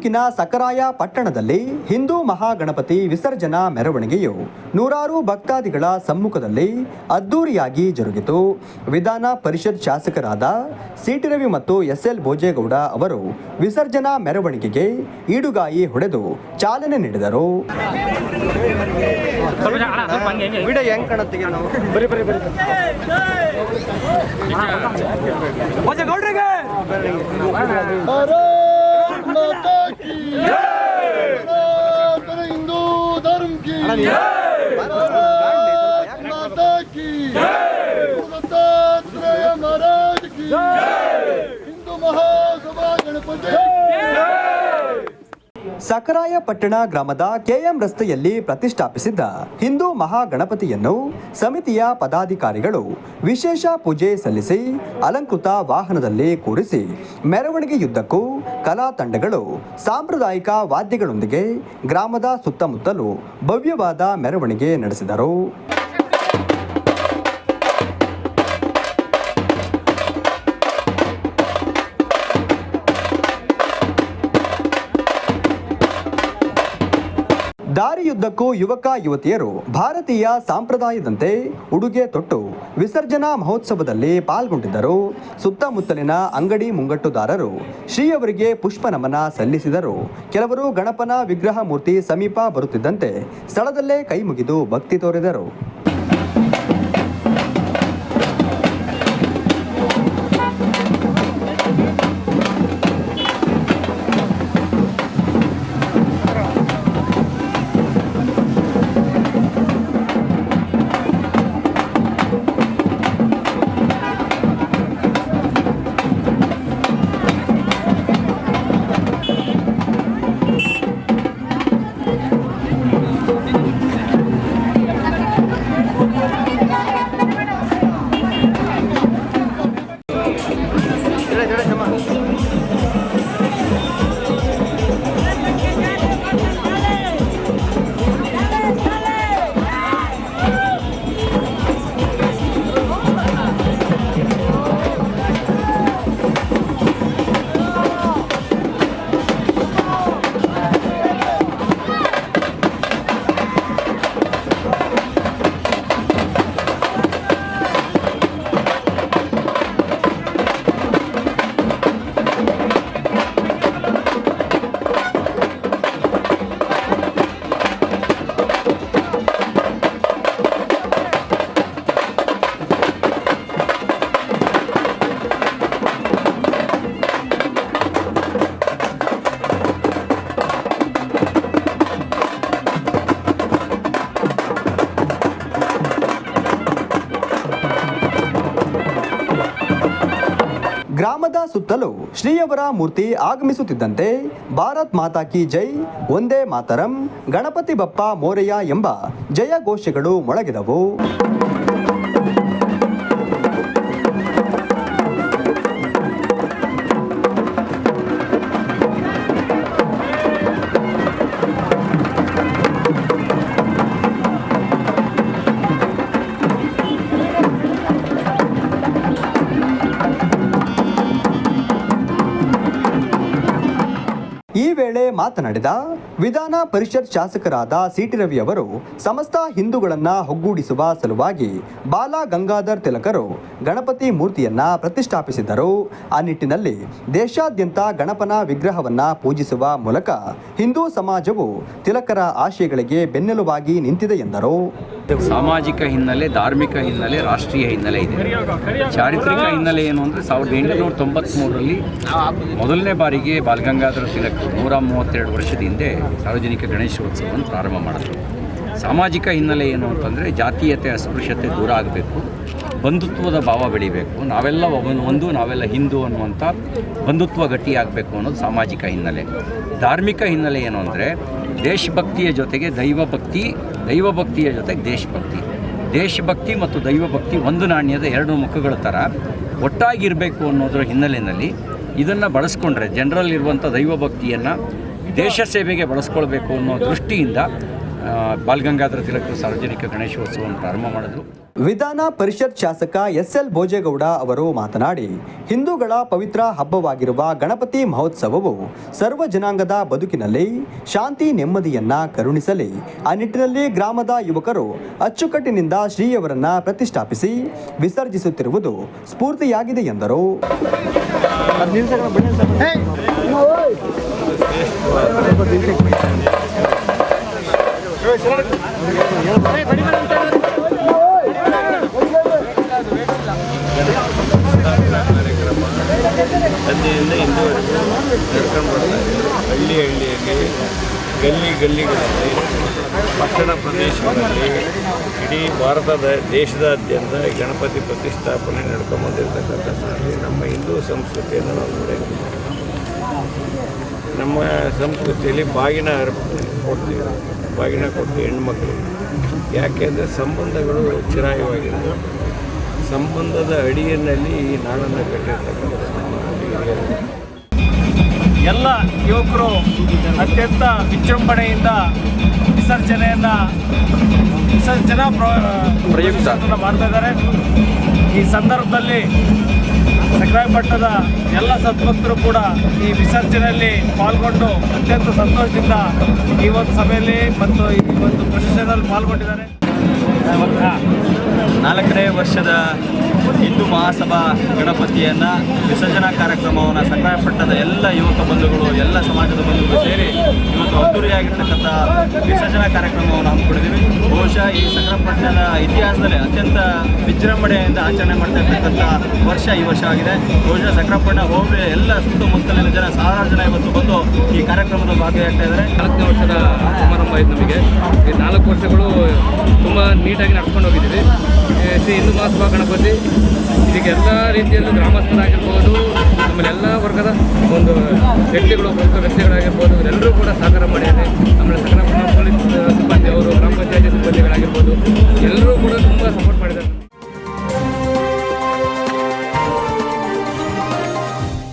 ತಾಲೂಕಿನ ಸಕರಾಯ ಪಟ್ಟಣದಲ್ಲಿ ಹಿಂದೂ ಮಹಾಗಣಪತಿ ವಿಸರ್ಜನಾ ಮೆರವಣಿಗೆಯು ನೂರಾರು ಭಕ್ತಾದಿಗಳ ಸಮ್ಮುಖದಲ್ಲಿ ಅದ್ದೂರಿಯಾಗಿ ಜರುಗಿತು. ವಿಧಾನ ಪರಿಷತ್ ಶಾಸಕರಾದ ಸಿಟಿ ರವಿ ಮತ್ತು ಎಸ್ ಎಲ್ ಭೋಜೇಗೌಡ ಅವರು ವಿಸರ್ಜನಾ ಮೆರವಣಿಗೆಗೆ ಈಡುಗಾಯಿ ಹೊಡೆದು ಚಾಲನೆ ನೀಡಿದರು. ನಾವು माता की सनातन हिंदू धर्म की भारत माता की दत्तात्रेय महाराज की हिंदू महासभा गणपति ಸಕರಾಯ ಪಟ್ಟಣ ಗ್ರಾಮದ ಕೆಎಂ ರಸ್ತೆಯಲ್ಲಿ ಪ್ರತಿಷ್ಠಾಪಿಸಿದ್ದ ಹಿಂದೂ ಮಹಾಗಣಪತಿಯನ್ನು ಸಮಿತಿಯ ಪದಾಧಿಕಾರಿಗಳು ವಿಶೇಷ ಪೂಜೆ ಸಲ್ಲಿಸಿ ಅಲಂಕೃತ ವಾಹನದಲ್ಲಿ ಕೂರಿಸಿ ಮೆರವಣಿಗೆಯುದ್ದಕ್ಕೂ ಕಲಾ ತಂಡಗಳು ಸಾಂಪ್ರದಾಯಿಕ ವಾದ್ಯಗಳೊಂದಿಗೆ ಗ್ರಾಮದ ಸುತ್ತಮುತ್ತಲೂ ಭವ್ಯವಾದ ಮೆರವಣಿಗೆ ನಡೆಸಿದರು. ದಾರಿಯುದ್ದಕ್ಕೂ ಯುವಕ, ಯುವತಿಯರು ಭಾರತೀಯ ಸಂಪ್ರದಾಯದಂತೆ ಉಡುಗೆ ತೊಟ್ಟು ವಿಸರ್ಜನಾ ಮಹೋತ್ಸವದಲ್ಲಿ ಪಾಲ್ಗೊಂಡಿದ್ದರು. ಸುತ್ತಮುತ್ತಲಿನ ಅಂಗಡಿ ಮುಂಗಟ್ಟುದಾರರು ಶ್ರೀಯವರಿಗೆ ಪುಷ್ಪ ನಮನ ಸಲ್ಲಿಸಿದರು. ಕೆಲವರು ಗಣಪನ ವಿಗ್ರಹ ಮೂರ್ತಿ ಸಮೀಪ ಬರುತ್ತಿದ್ದಂತೆ ಸ್ಥಳದಲ್ಲೇ ಕೈ ಮುಗಿದು ಭಕ್ತಿ ತೋರಿದರು. ಗ್ರಾಮದ ಸುತ್ತಲೂ ಶ್ರೀಯವರ ಮೂರ್ತಿ ಆಗಮಿಸುತ್ತಿದ್ದಂತೆ ಭಾರತ್ ಮಾತಾ ಕಿ ಜೈ ಒಂದೇ ಮಾತರಂ, ಗಣಪತಿ ಬಪ್ಪ ಮೋರೆಯ ಎಂಬ ಜಯ ಘೋಷಗಳು ಮೊಳಗಿದವು. ಮಾತನಾಡಿದ ವಿಧಾನ ಪರಿಷತ್ ಶಾಸಕರಾದ ಸಿಟಿ ರವಿ ಅವರು ಸಮಸ್ತ ಹಿಂದೂಗಳನ್ನ ಒಗ್ಗೂಡಿಸುವ ಸಲುವಾಗಿ ಬಾಲ ಗಂಗಾಧರ್ ತಿಲಕರು ಗಣಪತಿ ಮೂರ್ತಿಯನ್ನ ಪ್ರತಿಷ್ಠಾಪಿಸಿದರು ಆ ನಿಟ್ಟಿನಲ್ಲಿ ದೇಶಾದ್ಯಂತ ಗಣಪನ ವಿಗ್ರಹವನ್ನ ಪೂಜಿಸುವ ಮೂಲಕ ಹಿಂದೂ ಸಮಾಜವು ತಿಲಕರ ಆಶಯಗಳಿಗೆ ಬೆನ್ನೆಲುಬಾಗಿ ನಿಂತಿದೆ ಎಂದರು. ಸಾಮಾಜಿಕ ಹಿನ್ನೆಲೆ, ಧಾರ್ಮಿಕ ಹಿನ್ನೆಲೆ, ರಾಷ್ಟ್ರೀಯ ಹಿನ್ನೆಲೆ ಇದೆ. ಚಾರಿತ್ರಿಕ ಹಿನ್ನೆಲೆ ಏನು ಅಂದರೆ ಸಾವಿರದ ಎಂಟುನೂರ ತೊಂಬತ್ತ್ಮೂರರಲ್ಲಿ ಮೊದಲನೇ ಬಾರಿಗೆ ಬಾಲಗಂಗಾಧರ ತಿಲಕ್ ನೂರ ಮೂವತ್ತೆರಡು ವರ್ಷದ ಹಿಂದೆ ಸಾರ್ವಜನಿಕ ಗಣೇಶೋತ್ಸವವನ್ನು ಪ್ರಾರಂಭ ಮಾಡಿದ್ರು. ಸಾಮಾಜಿಕ ಹಿನ್ನೆಲೆ ಏನು ಅಂತಂದರೆ ಜಾತೀಯತೆ, ಅಸ್ಪೃಶ್ಯತೆ ದೂರ ಆಗಬೇಕು. ಬಂಧುತ್ವದ ಭಾವ ಬೆಳಿಬೇಕು. ನಾವೆಲ್ಲ ಒಂದು, ನಾವೆಲ್ಲ ಹಿಂದೂ ಅನ್ನುವಂಥ ಬಂಧುತ್ವ ಗಟ್ಟಿಯಾಗಬೇಕು ಅನ್ನೋದು ಸಾಮಾಜಿಕ ಹಿನ್ನೆಲೆ. ಧಾರ್ಮಿಕ ಹಿನ್ನೆಲೆ ಏನು ಅಂದರೆ ದೇಶಭಕ್ತಿಯ ಜೊತೆಗೆ ದೈವಭಕ್ತಿ, ದೈವಭಕ್ತಿಯ ಜೊತೆಗೆ ದೇಶಭಕ್ತಿ. ದೇಶಭಕ್ತಿ ಮತ್ತು ದೈವಭಕ್ತಿ ಒಂದು ನಾಣ್ಯದ ಎರಡು ಮುಖಗಳ ಥರ ಒಟ್ಟಾಗಿರಬೇಕು ಅನ್ನೋದರ ಹಿನ್ನೆಲೆಯಲ್ಲಿ ಇದನ್ನು ಬಳಸ್ಕೊಂಡ್ರೆ ಜನರಲ್ಲಿರುವಂಥ ದೈವಭಕ್ತಿಯನ್ನು ದೇಶ ಸೇವೆಗೆ ಬಳಸ್ಕೊಳ್ಬೇಕು ಅನ್ನೋ ದೃಷ್ಟಿಯಿಂದ ಬಾಲ್ಗಂಗಾಧರ ತಿಲಕ್ ತಿಲಕರು ಸಾರ್ವಜನಿಕ ಗಣೇಶೋತ್ಸವವನ್ನು ಪ್ರಾರಂಭ ಮಾಡಿದ್ರು. ವಿಧಾನ ಪರಿಷತ್ ಶಾಸಕ ಎಸ್ ಎಲ್ ಭೋಜೇಗೌಡ ಅವರು ಮಾತನಾಡಿ ಹಿಂದೂಗಳ ಪವಿತ್ರ ಹಬ್ಬವಾಗಿರುವ ಗಣಪತಿ ಮಹೋತ್ಸವವು ಸರ್ವ ಜನಾಂಗದ ಬದುಕಿನಲ್ಲಿ ಶಾಂತಿ ನೆಮ್ಮದಿಯನ್ನ ಕರುಣಿಸಲಿ. ಆ ನಿಟ್ಟಿನಲ್ಲಿ ಗ್ರಾಮದ ಯುವಕರು ಅಚ್ಚುಕಟ್ಟಿನಿಂದ ಶ್ರೀಯವರನ್ನ ಪ್ರತಿಷ್ಠಾಪಿಸಿ ವಿಸರ್ಜಿಸುತ್ತಿರುವುದು ಸ್ಫೂರ್ತಿಯಾಗಿದೆ ಎಂದರು. ಸಂಜೆಯಿಂದ ಇಂದುವರೆಗೂ ನಡ್ಕೊಂಡು ಬರ್ತಾ ಹಳ್ಳಿ ಹಳ್ಳಿಯಲ್ಲಿ ಗಲ್ಲಿ ಗಲ್ಲಿಗಳಲ್ಲಿ, ಪಟ್ಟಣ ಪ್ರದೇಶಗಳಲ್ಲಿ ಇಡೀ ಭಾರತದ ದೇಶದಾದ್ಯಂತ ಗಣಪತಿ ಪ್ರತಿಷ್ಠಾಪನೆ ನಡ್ಕೊಂಬಂದಿರ್ತಕ್ಕಂಥ ನಮ್ಮ ಹಿಂದೂ ಸಂಸ್ಕೃತಿಯನ್ನು ನಾವು ನೋಡಿದ್ದೀವಿ ನಮ್ಮ ಸಂಸ್ಕೃತಿಯಲ್ಲಿ ಬಾಗಿನ ಕೊಡ್ತೀವಿ. ಬಾಗಿನ ಕೊಡ್ತೀವಿ ಹೆಣ್ಮಕ್ಳು. ಯಾಕೆಂದರೆ ಸಂಬಂಧಗಳು ಚಿರಾಯವಾಗಿರ್ತವೆ ಸಂಬಂಧದ ಅಡಿಯಲ್ಲಿ ಈ ನಾಡನ್ನು ಕಟ್ಟಿರ್ತಕ್ಕಂಥ ಎಲ್ಲ ಯುವಕರು ಅತ್ಯಂತ ವಿಜೃಂಭಣೆಯಿಂದ ವಿಸರ್ಜನೆಯನ್ನ ವಿಸರ್ಜನಾ ಪ್ರಯುಕ್ತ. ಮಾಡ್ತಾ ಇದ್ದಾರೆ. ಈ ಸಂದರ್ಭದಲ್ಲಿ ಸಕ್ರಾಯಪಟ್ಟಣದ ಎಲ್ಲ ಸದ್ಭಕ್ತರು ಕೂಡ ಈ ವಿಸರ್ಜನೆಯಲ್ಲಿ ಪಾಲ್ಗೊಂಡು ಅತ್ಯಂತ ಸಂತೋಷದಿಂದ ಈ ಒಂದು ಸಭೆಯಲ್ಲಿ ಮತ್ತು ಈ ಒಂದು ಪ್ರೊಸೆಷನಲ್ಲಿ ಪಾಲ್ಗೊಂಡಿದ್ದಾರೆ. ನಾಲ್ಕನೇ ವರ್ಷದ ಹಿಂದೂ ಮಹಾಸಭಾ ಗಣಪತಿಯನ್ನು ವಿಸರ್ಜನಾ ಕಾರ್ಯಕ್ರಮವನ್ನು ಸಕ್ರಾಯಪಟ್ಟಣದ ಎಲ್ಲ ಯುವಕ ಬಂಧುಗಳು, ಎಲ್ಲ ಸಮಾಜದ ಬಂಧುಗಳು ಸೇರಿ ಇವತ್ತು ಅದ್ದೂರಿಯಾಗಿರ್ತಕ್ಕಂಥ ವಿಸರ್ಜನಾ ಕಾರ್ಯಕ್ರಮವನ್ನು ಹಮ್ಮಿಕೊಂಡಿದ್ದೀವಿ. ಬಹುಶಃ ಈ ಸಕ್ರಾಯಪಟ್ಟಣದ ಇತಿಹಾಸದಲ್ಲಿ ಅತ್ಯಂತ ವಿಜೃಂಭಣೆಯಿಂದ ಆಚರಣೆ ಮಾಡ್ತಾ ಇರ್ತಕ್ಕಂಥ ವರ್ಷ ಈ ವರ್ಷ ಆಗಿದೆ. ಬಹುಶಃ ಸಕ್ರಪಟ್ಟಣ ಹೋಬಳಿ ಎಲ್ಲ ಸುತ್ತಮುತ್ತಲಿನ ಜನ ಸಾವಿರಾರು ಜನ ಇವತ್ತು ಬಂದು ಈ ಕಾರ್ಯಕ್ರಮದ ಭಾಗಿಯಾಗ್ತಾ ಇದ್ದಾರೆ. ನಾಲ್ಕನೇ ವರ್ಷದ ಸಮಾರಂಭ ಇದೆ ನಮಗೆ. ಈ ನಾಲ್ಕು ವರ್ಷಗಳು ತುಂಬ ಹೆಚ್ಚಾಗಿ ನಡ್ಸ್ಕೊಂಡು ಹೋಗಿದ್ದೀವಿ. ಶ್ರೀ ಹಿಂದೂ ಮಹಾತ್ಮ ಗಣಪತಿ. ಇದಕ್ಕೆಲ್ಲ ರೀತಿಯಲ್ಲೂ ಗ್ರಾಮಸ್ಥರಾಗಿರ್ಬೋದು ಆಮೇಲೆ ಎಲ್ಲ ವರ್ಗದ ಒಂದು ವ್ಯಕ್ತಿಗಳು, ಪ್ರಮುಖ ವ್ಯಕ್ತಿಗಳಾಗಿರ್ಬೋದು, ಇವರೆಲ್ಲರೂ ಕೂಡ ಸಹಕಾರ ಮಾಡಿದ್ದಾರೆ. ಆಮೇಲೆ ಸಕಲ ಪೊಲೀಸ್ ಸಿಬ್ಬಂದಿ ಅವರು, ಗ್ರಾಮ ಪಂಚಾಯತಿ ಸಿಬ್ಬಂದಿಗಳಾಗಿರ್ಬೋದು, ಎಲ್ಲರೂ ಕೂಡ ತುಂಬ ಸಪೋರ್ಟ್